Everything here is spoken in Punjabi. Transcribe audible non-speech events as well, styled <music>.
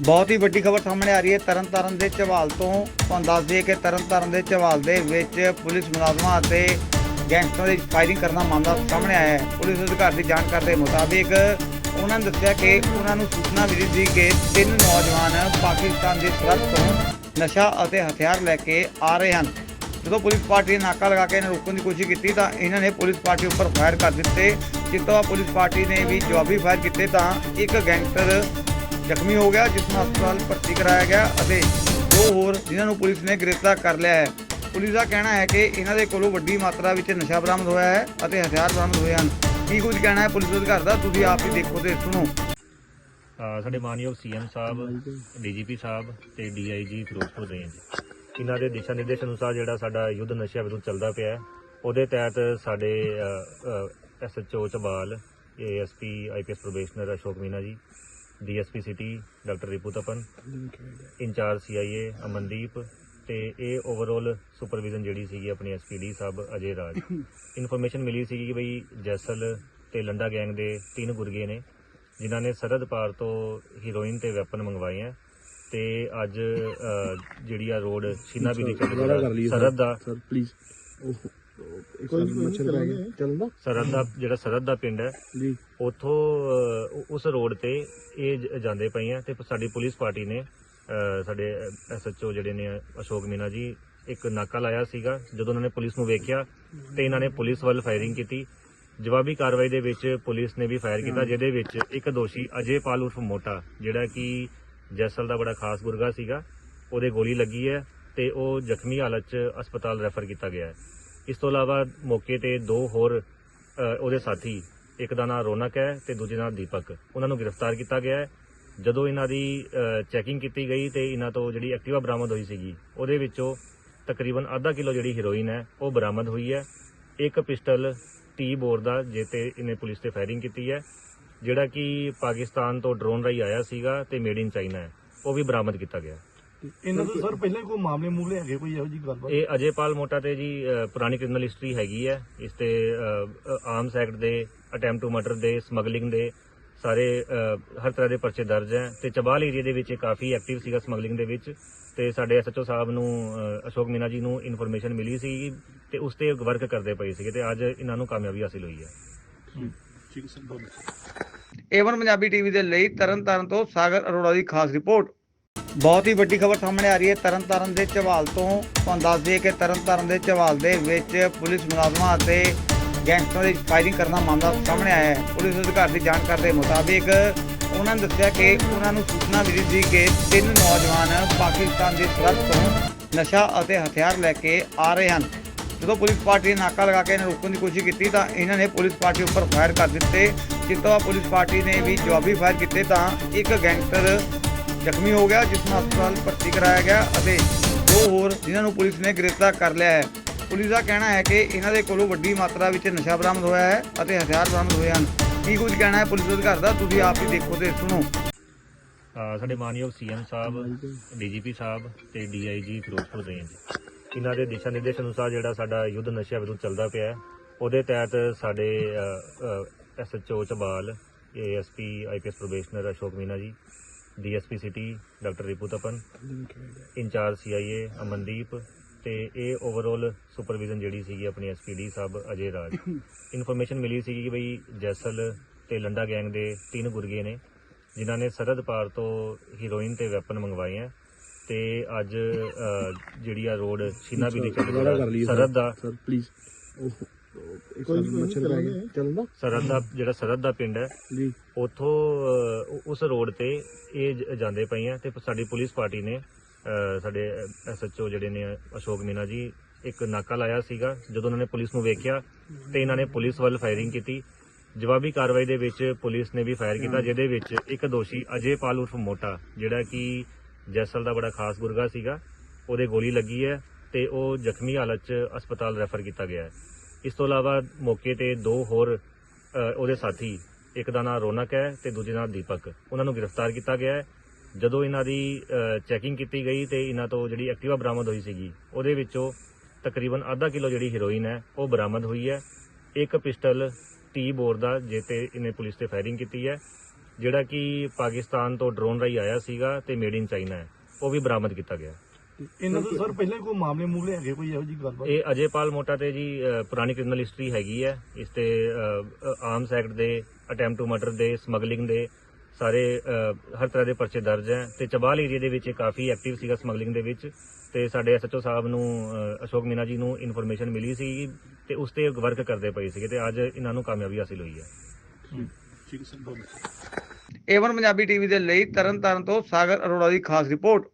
ਬਹੁਤ ਹੀ ਵੱਡੀ ਖਬਰ ਸਾਹਮਣੇ ਆ ਰਹੀ ਹੈ। ਤਰਨਤਾਰਨ ਦੇ ਚਵਾਲ ਤੋਂ ਤੁਹਾਨੂੰ ਦੱਸ ਦਈਏ ਕਿ ਤਰਨਤਾਰਨ ਦੇ ਚਵਾਲ ਦੇ ਵਿੱਚ ਪੁਲਿਸ ਮੁਲਾਜ਼ਮਾਂ ਅਤੇ ਗੈਂਗਸਟਰਾਂ ਦੀ ਫਾਇਰਿੰਗ ਕਰਨ ਦਾ ਮਾਮਲਾ ਸਾਹਮਣੇ ਆਇਆ ਹੈ। ਪੁਲਿਸ ਅਧਿਕਾਰੀ ਦੀ ਜਾਣਕਾਰੀ ਦੇ ਮੁਤਾਬਿਕ ਉਹਨਾਂ ਨੇ ਦੱਸਿਆ ਕਿ ਉਹਨਾਂ ਨੂੰ ਸੂਚਨਾ ਮਿਲੀ ਸੀ ਕਿ ਤਿੰਨ ਨੌਜਵਾਨ ਪਾਕਿਸਤਾਨ ਦੀ ਸਰਹੱਦ ਤੋਂ ਨਸ਼ਾ ਅਤੇ ਹਥਿਆਰ ਲੈ ਕੇ ਆ ਰਹੇ ਹਨ। ਜਦੋਂ ਪੁਲਿਸ ਪਾਰਟੀ ਨੇ ਨਾਕਾ ਲਗਾ ਕੇ ਇਹਨਾਂ ਰੋਕਣ ਦੀ ਕੋਸ਼ਿਸ਼ ਕੀਤੀ ਤਾਂ ਇਹਨਾਂ ਨੇ ਪੁਲਿਸ ਪਾਰਟੀ ਉੱਪਰ ਫਾਇਰ ਕਰ ਦਿੱਤੇ। ਜਿਸ ਪੁਲਿਸ ਪਾਰਟੀ ਨੇ ਵੀ ਜਵਾਬੀ ਫਾਇਰ ਕੀਤੇ ਤਾਂ ਇੱਕ ਗੈਂਗਸਟਰ ਜ਼ਖਮੀ ਹੋ ਗਿਆ ਜਿਸ ਨੂੰ ਹਸਪਤਾਲ ਭਰਤੀ ਕਰਾਇਆ ਗਿਆ ਅਤੇ ਦੋ ਹੋਰ ਜਿਨ੍ਹਾਂ ਨੂੰ ਪੁਲਿਸ ਨੇ ਗ੍ਰਿਫਤਾਰ ਕਰ ਲਿਆ ਹੈ। ਪੁਲਿਸ ਦਾ ਕਹਿਣਾ ਹੈ ਕਿ ਇਹਨਾਂ ਦੇ ਕੋਲੋਂ ਵੱਡੀ ਮਾਤਰਾ ਵਿੱਚ ਨਸ਼ਾ ਬਰਾਮਦ ਹੋਇਆ ਹੈ ਅਤੇ ਹਥਿਆਰ ਬਰਾਮਦ ਹੋਏ ਹਨ। ਕੀ ਕੁਝ ਕਹਿਣਾ ਹੈ ਪੁਲਿਸ ਅਧਿਕਾਰੀ ਦਾ? ਤੁਸੀਂ ਆਪ ਹੀ ਦੇਖੋ ਤੇ ਸੁਣੋ। ਅਹ ਸਾਡੇ ਮਾਨਯੋਗ ਸੀਐਮ ਸਾਹਿਬ ਡੀਜੀਪੀ ਸਾਹਿਬ ਤੇ ਡੀਆਈਜੀ ਫਿਰੋਜ਼ਪੁਰ ਰੇਂਜ ਇਹਨਾਂ ਦੇ ਦਿਸ਼ਾ ਨਿਰਦੇਸ਼ ਅਨੁਸਾਰ ਜਿਹੜਾ ਸਾਡਾ ਯੁੱਧ ਨਸ਼ਿਆਂ ਵਿਰੁੱਧ ਚੱਲਦਾ ਪਿਆ ਹੈ, ਉਹਦੇ ਤਹਿਤ ਸਾਡੇ SHO Chabal ASP IPS probationer Ashok Meena ji DSP city doctor Ripu Tapan incharge CIA Amandeep ਤੇ ਇਹ ਓਵਰਆਲ ਸੁਪਰਵਿਜ਼ਨ ਜਿਹੜੀ ਸੀਗੀ ਆਪਣੀ ਐਸਪੀਡੀ ਸਾਹਿਬ ਅਜੇ ਰਾਜ। <coughs> ਇਨਫੋਰਮੇਸ਼ਨ ਮਿਲੀ ਸੀਗੀ ਕਿ ਬਈ ਜੈਸਲ ਤੇ ਲੰਡਾ ਗੈਂਗ ਦੇ ਤਿੰਨ ਗੁਰਗੇ ਨੇ ਜਿਨ੍ਹਾਂ ਨੇ ਸਰਹੱਦ ਪਾਰ ਤੋਂ ਹੀਰੋਇਨ ਤੇ ਵੈਪਨ ਮੰਗਵਾਏ ਆ ਤੇ ਅੱਜ ਜਿਹੜੀ ਆ ਰੋਡ ਸ਼ੀਨਾ ਵੀ ਦੀ ਸਰਹੱਦ ਦਾ ਸਰ ਪਲੀਜ਼ ਇੱਕ ਮੱਛਰ ਪੈ ਗਿਆ। ਦਾ। ਜਿਹੜਾ ਸਰਹੱਦ ਦਾ ਪਿੰਡ ਹੈ ਜੀ। ਉਥੋਂ ਉਸ ਰੋਡ ਤੇ ਇਹ ਜ- ਜਾਂਦੇ ਪਏ ਆ ਤੇ ਸਾਡੀ ਪੁਲਿਸ ਪਾਰਟੀ ਨੇ ਅਹ, ਸਾਡੇ ਐਸਐਚਓ ਜਿਹੜੇ ਨੇ ਅਸ਼ੋਕ ਮੀਨਾ ਜੀ ਇੱਕ ਨਾਕਾ ਲਾਇਆ ਸੀਗਾ ਜਦੋਂ ਉਹਨਾਂ ਨੇ ਪੁਲਿਸ ਨੂੰ ਵੇਖਿਆ ਤੇ ਇਹਨਾਂ ਨੇ ਪੁਲਿਸ ਵੱਲ ਫਾਇਰਿੰਗ ਕੀਤੀ। ਜਵਾਬੀ ਕਾਰਵਾਈ ਦੇ ਵਿੱਚ ਪੁਲਿਸ ਨੇ ਵੀ ਫਾਇਰ ਕੀਤਾ ਜਿਹਦੇ ਵਿੱਚ ਇੱਕ ਦੋਸ਼ੀ ਅਜੇ ਪਾਲ ਉਰਫ ਮੋਟਾ ਜਿਹੜਾ ਕਿ ਜੈਸਲ ਦਾ ਬੜਾ ਖਾਸ ਗੁਰਗਾ ਸੀਗਾ ਉਹਦੇ ਗੋਲੀ ਲੱਗੀ ਹੈ ਤੇ ਉਹ ਜ਼ਖਮੀ ਹਾਲਤ 'ਚ ਹਸਪਤਾਲ ਰੈਫਰ ਕੀਤਾ ਗਿਆ ਹੈ। ਇਸ ਤੋਂ ਇਲਾਵਾ ਮੌਕੇ ਤੇ ਦੋ ਹੋਰ ਉਹਦੇ ਸਾਥੀ, ਇੱਕ ਦਾ ਨਾਮ ਰੌਣਕ ਹੈ ਤੇ ਦੂਜੇ ਦਾ ਦੀਪਕ। ਉਹਨਾਂ ਨੂੰ ਗ੍ਰਿਫਤਾਰ ਕੀਤਾ ਗਿਆ ਹੈ। ਜਦੋਂ ਇਹਨਾਂ ਦੀ ਚੈਕਿੰਗ ਕੀਤੀ ਗਈ ਤੇ ਇਹਨਾਂ ਤੋਂ ਜਿਹੜੀ ਐਕਟਿਵਾ ਬਰਾਮਦ ਹੋਈ ਸੀਗੀ, ਉਹਦੇ ਵਿੱਚੋਂ ਤਕਰੀਬਨ ਅੱਧਾ ਕਿਲੋ ਜਿਹੜੀ ਹੀਰੋਇਨ ਹੈ, ਉਹ ਬਰਾਮਦ ਹੋਈ ਹੈ। ਇੱਕ ਪਿਸਟਲ ਟੀ ਬੋਰ ਦਾ ਜੇ ਤੇ ਇਹਨੇ ਪੁਲਿਸ ਤੇ ਫਾਇਰਿੰਗ ਕੀਤੀ ਹੈ। ਜਿਹੜਾ ਕਿ ਪਾਕਿਸਤਾਨ ਤੋਂ ਡਰੋਨ ਰਾਹੀਂ ਆਇਆ ਸੀਗਾ ਤੇ ਮੇਡ ਇਨ ਚਾਈਨਾ ਹੈ, ਉਹ ਵੀ ਬਰਾਮਦ ਕੀਤਾ ਗਿਆ ਇਹਨਾਂ ਤੋਂ ਸਰ ਪਹਿਲਾਂ ਕੋਈ ਮਾਮਲੇ ਮੂਲੇ ਹੈਗੇ ਕੋਈ ਇਹੋ ਜੀ ਗੱਲਬਾਤ? ਇਹ ਅਜੇਪਾਲ ਮੋਟਾ ਤੇ ਜੀ ਅ, ਪੁਰਾਣੀ ਕ੍ਰਿਮੀਨਲ ਹਿਸਟਰੀ ਹੈਗੀ ਹੈ। ਇਸ ਤੇ ਆਰਮਸ ਐਕਟ ਦੇ ਅਟੈਂਪਟ ਟੂ ਮਰਡਰ ਦੇ ਸਮਗਲਿੰਗ ਦੇ ਸਾਰੇ ਅ, ਹਰ ਤਰ੍ਹਾਂ ਦੇ ਪਰਚੇ ਦਰਜ ਹੈ। ਤੇ ਚਬਾਲ ਏਰੀਆ ਦੇ ਵਿੱਚ ਇਹ ਕਾਫੀ ਐਕਟਿਵ ਸੀਗਾ ਸਮਗਲਿੰਗ ਦੇ ਵਿੱਚ। ਤੇ ਸਾਡੇ ਐਸਐਚਓ ਸਾਹਿਬ ਨੂੰ ਅ, ਅਸ਼ੋਕ ਮੀਨਾ ਜੀ ਨੂੰ ਇਨਫੋਰਮੇਸ਼ਨ ਮਿਲੀ ਸੀ ਤੇ ਉਸ ਤੇ ਵਰਕ ਕਰਦੇ ਪਏ ਸੀਗੇ ਤੇ ਅੱਜ ਇਹਨਾਂ ਨੂੰ ਕਾਮਯਾਬੀ ਹਾਸਿਲ ਹੋਈ ਹੈ। ਠੀਕ ਸਰ ਬਹੁਤ ਏਵਨ ਪੰਜਾਬੀ ਟੀਵੀ ਦੇ ਲਈ ਤਰਨਤਾਰਨ ਤੋਂ ਸਾਗਰ ਅਰੋੜਾ ਦੀ ਖਾਸ ਰਿਪੋਰਟ। ਬਹੁਤ ਹੀ ਵੱਡੀ ਖਬਰ ਸਾਹਮਣੇ ਆ ਰਹੀ ਹੈ। ਤਰਨਤਾਰਨ ਦੇ ਚਵਾਲ ਤੋਂ ਤੁਹਾਨੂੰ ਦੱਸ ਦਈਏ ਕਿ ਤਰਨਤਾਰਨ ਦੇ ਚਵਾਲ ਦੇ ਵਿੱਚ ਪੁਲਿਸ ਮੁਲਾਜ਼ਮਾਂ ਅਤੇ ਗੈਂਗਸਟਰਾਂ ਦੀ ਫਾਇਰਿੰਗ ਕਰਨ ਦਾ ਮਾਮਲਾ ਸਾਹਮਣੇ ਆਇਆ ਹੈ। ਪੁਲਿਸ ਅਧਿਕਾਰੀ ਦੀ ਜਾਣਕਾਰੀ ਦੇ ਮੁਤਾਬਿਕ ਉਹਨਾਂ ਨੇ ਦੱਸਿਆ ਕਿ ਉਹਨਾਂ ਨੂੰ ਸੂਚਨਾ ਮਿਲੀ ਸੀ ਕਿ ਤਿੰਨ ਨੌਜਵਾਨ ਪਾਕਿਸਤਾਨ ਦੀ ਸਰਹੱਦ ਤੋਂ ਨਸ਼ਾ ਅਤੇ ਹਥਿਆਰ ਲੈ ਕੇ ਆ ਰਹੇ ਹਨ। ਜਦੋਂ ਪੁਲਿਸ ਪਾਰਟੀ ਨੇ ਨਾਕਾ ਲਗਾ ਕੇ ਇਹਨਾਂ ਰੋਕਣ ਦੀ ਕੋਸ਼ਿਸ਼ ਕੀਤੀ ਤਾਂ ਇਹਨਾਂ ਨੇ ਪੁਲਿਸ ਪਾਰਟੀ ਉੱਪਰ ਫਾਇਰ ਕਰ ਦਿੱਤੇ। ਜਿਸ ਤੋਂ ਬਾਅਦ ਪੁਲਿਸ ਪਾਰਟੀ ਨੇ ਵੀ ਜਵਾਬੀ ਫਾਇਰ ਕੀਤੇ ਤਾਂ ਇੱਕ ਗੈਂਗਸਟਰ ਜ਼ਖਮੀ ਹੋ ਗਿਆ ਜਿਸ ਨੂੰ ਹਸਪਤਾਲ ਭਰਤੀ ਕਰਾਇਆ ਗਿਆ ਅਤੇ ਦੋ ਹੋਰ ਜਿਨ੍ਹਾਂ ਨੂੰ ਪੁਲਿਸ ਨੇ ਗ੍ਰਿਫਤਾਰ ਕਰ ਲਿਆ ਹੈ। ਪੁਲਿਸ ਦਾ ਕਹਿਣਾ ਹੈ ਕਿ ਇਹਨਾਂ ਦੇ ਕੋਲੋਂ ਵੱਡੀ ਮਾਤਰਾ ਵਿੱਚ ਨਸ਼ਾ ਬਰਾਮਦ ਹੋਇਆ ਹੈ ਅਤੇ ਹਥਿਆਰ ਬਰਾਮਦ ਹੋਏ ਹਨ। ਕੀ ਕੁਝ ਕਹਿਣਾ ਹੈ ਪੁਲਿਸ ਅਧਿਕਾਰੀ ਦਾ? ਤੁਸੀਂ ਆਪ ਹੀ ਦੇਖੋ ਤੇ ਸੁਣੋ। ਸਾਡੇ ਮਾਨਯੋਗ ਸੀਐਮ ਸਾਹਿਬ ਡੀਜੀਪੀ ਸਾਹਿਬ ਤੇ ਡੀਆਈਜੀ ਫਿਰੋਜ਼ਪੁਰ ਰੇਂਜ ਇਹਨਾਂ ਦੇ ਦਿਸ਼ਾ ਨਿਰਦੇਸ਼ ਅਨੁਸਾਰ ਜਿਹੜਾ ਸਾਡਾ ਯੁੱਧ ਨਸ਼ਿਆਂ ਵਿਰੁੱਧ ਚੱਲਦਾ ਪਿਆ ਹੈ, ਉਹਦੇ ਤਹਿਤ ਸਾਡੇ SHO Chabal ASP IPS probationer Ashok Meena ji DSP city doctor Ripu Tapan incharge CIA Amandeep ਤੇ ਇਹ ਓਵਰਆਲ ਸੁਪਰਵਿਜ਼ਨ ਜਿਹੜੀ ਸੀਗੀ ਆਪਣੀ ਐਸਪੀਡੀ ਸਾਹਿਬ ਅਜੇ ਰਾਜ। ਇਨਫੋਰਮੇਸ਼ਨ ਮਿਲੀ ਸੀਗੀ ਕਿ ਬਈ ਜੈਸਲ ਤੇ ਲੰਡਾ ਗੈਂਗ ਦੇ ਤਿੰਨ ਗੁਰਗੇ ਨੇ ਜਿਨ੍ਹਾਂ ਨੇ ਸਰਹੱਦ ਪਾਰ ਤੋਂ ਹੀਰੋਇਨ ਤੇ ਵੈਪਨ ਮੰਗਵਾਏ ਆ ਤੇ ਅੱਜ ਜਿਹੜੀ ਆ ਰੋਡ ਸ਼ੀਨਾ ਵੀ ਦੀ ਕਰ ਲਈਏ ਸਰਹੱਦ ਦਾ। ਸਰ ਪਲੀਜ਼ ਇੱਕ ਸਾਲ ਮੱਛਰ ਪੈ ਗਿਆ ਚੱਲਦਾ ਸਰਹੱਦ ਦਾ ਜਿਹੜਾ ਸਰਹੱਦ ਦਾ ਪਿੰਡ ਹੈ ਜੀ। ਉਥੋਂ ਉਸ ਰੋਡ ਤੇ ਇਹ ਜ- ਜਾਂਦੇ ਪਏ ਆ ਤੇ ਸਾਡੀ ਪੁਲਿਸ ਪਾਰਟੀ ਨੇ ਅ, ਸਾਡੇ ਐਸਐਚਓ ਜਿਹੜੇ ਨੇ ਅਸ਼ੋਕ ਮੀਨਾ ਜੀ ਇੱਕ ਨਾਕਾ ਲਾਇਆ ਸੀਗਾ ਜਦੋਂ ਉਹਨਾਂ ਨੇ ਪੁਲਿਸ ਨੂੰ ਵੇਖਿਆ ਤੇ ਇਹਨਾਂ ਨੇ ਪੁਲਿਸ ਵੱਲ ਫਾਇਰਿੰਗ ਕੀਤੀ। ਜਵਾਬੀ ਕਾਰਵਾਈ ਦੇ ਵਿੱਚ ਪੁਲਿਸ ਨੇ ਵੀ ਫਾਇਰ ਕੀਤਾ ਜਿਹਦੇ ਵਿੱਚ ਇੱਕ ਦੋਸ਼ੀ ਅਜੇ ਪਾਲ ਉਰਫ ਮੋਟਾ ਜਿਹੜਾ ਕਿ ਜੈਸਲ ਦਾ ਬੜਾ ਖਾਸ ਗੁਰਗਾ ਸੀਗਾ ਉਹਦੇ ਗੋਲੀ ਲੱਗੀ ਹੈ ਤੇ ਉਹ ਜ਼ਖਮੀ ਹਾਲਤ 'ਚ ਹਸਪਤਾਲ ਰੈਫਰ ਕੀਤਾ ਗਿਆ ਹੈ। ਇਸ ਤੋਂ ਇਲਾਵਾ ਮੌਕੇ ਤੇ ਦੋ ਹੋਰ ਉਹਦੇ ਸਾਥੀ, ਇੱਕ ਦਾ ਨਾਮ ਰੌਣਕ ਹੈ ਤੇ ਦੂਜੇ ਦਾ ਨਾਮ ਦੀਪਕ। ਉਹਨਾਂ ਨੂੰ ਗ੍ਰਿਫਤਾਰ ਕੀਤਾ ਗਿਆ ਹੈ। ਜਦੋਂ ਇਹਨਾਂ ਦੀ ਚੈਕਿੰਗ ਕੀਤੀ ਗਈ ਤੇ ਇਹਨਾਂ ਤੋਂ ਜਿਹੜੀ ਐਕਟਿਵਾ ਬਰਾਮਦ ਹੋਈ ਸੀਗੀ, ਉਹਦੇ ਵਿੱਚੋਂ ਤਕਰੀਬਨ ਅੱਧਾ ਕਿਲੋ ਜਿਹੜੀ ਹੀਰੋਇਨ ਹੈ, ਉਹ ਬਰਾਮਦ ਹੋਈ ਹੈ। ਇੱਕ ਪਿਸਟਲ ਟੀ ਬੋਰ ਦਾ ਜੇ ਤੇ ਇਹਨੇ ਪੁਲਿਸ ਤੇ ਫਾਇਰਿੰਗ ਕੀਤੀ ਹੈ, ਜਿਹੜਾ ਕਿ ਪਾਕਿਸਤਾਨ ਤੋਂ ਡਰੋਨ ਰਾਹੀਂ ਆਇਆ ਸੀਗਾ ਤੇ ਮੇਡ ਇਨ ਚਾਈਨਾ ਹੈ। ਉਹ ਵੀ ਬਰਾਮਦ ਕੀਤਾ ਗਿਆ ਇਹਨਾਂ ਦੇ ਸਰ ਪਹਿਲਾਂ ਹੀ ਕੋਈ ਮਾਮਲੇ ਮੂਲੇ ਹੈਗੇ ਕੋਈ ਇਹੋ ਜੀ ਗੱਲਬਾਤ? ਇਹ ਅਜੇਪਾਲ ਮੋਟਾ ਤੇ ਜੀ ਅ, ਪੁਰਾਣੀ ਕ੍ਰਿਮੀਨਲ ਹਿਸਟਰੀ ਹੈਗੀ ਹੈ। ਇਸ ਤੇ ਆਰਮਸ ਐਕਟ ਦੇ ਅਟੈਂਪਟ ਟੂ ਮਰਡਰ ਦੇ ਸਮਗਲਿੰਗ ਦੇ ਸਾਰੇ ਅ, ਹਰ ਤਰ੍ਹਾਂ ਦੇ ਪਰਚੇ ਦਰਜ ਹੈ। ਤੇ ਚਬਾਲ ਏਰੀਆ ਦੇ ਵਿੱਚ ਇਹ ਕਾਫੀ ਐਕਟਿਵ ਸੀਗਾ ਸਮਗਲਿੰਗ ਦੇ ਵਿੱਚ। ਤੇ ਸਾਡੇ ਐਸਐਚਓ ਸਾਹਿਬ ਨੂੰ ਅ, ਅਸ਼ੋਕ ਮੀਨਾ ਜੀ ਨੂੰ ਇਨਫੋਰਮੇਸ਼ਨ ਮਿਲੀ ਸੀ ਤੇ ਉਸ ਤੇ ਵਰਕ ਕਰਦੇ ਪਏ ਸੀਗੇ ਤੇ ਅੱਜ ਇਹਨਾਂ ਨੂੰ ਕਾਮਯਾਬੀ ਹਾਸਿਲ ਹੋਈ ਹੈ। ਠੀਕ ਹੈ ਸਰ ਬਹੁਤ ਏਵਨ ਪੰਜਾਬੀ ਟੀਵੀ ਦੇ ਲਈ ਤਰਨ ਤਾਰਨ ਤੋਂ ਸਾਗਰ ਅਰੋੜਾ ਦੀ ਖਾਸ ਰਿਪੋਰਟ।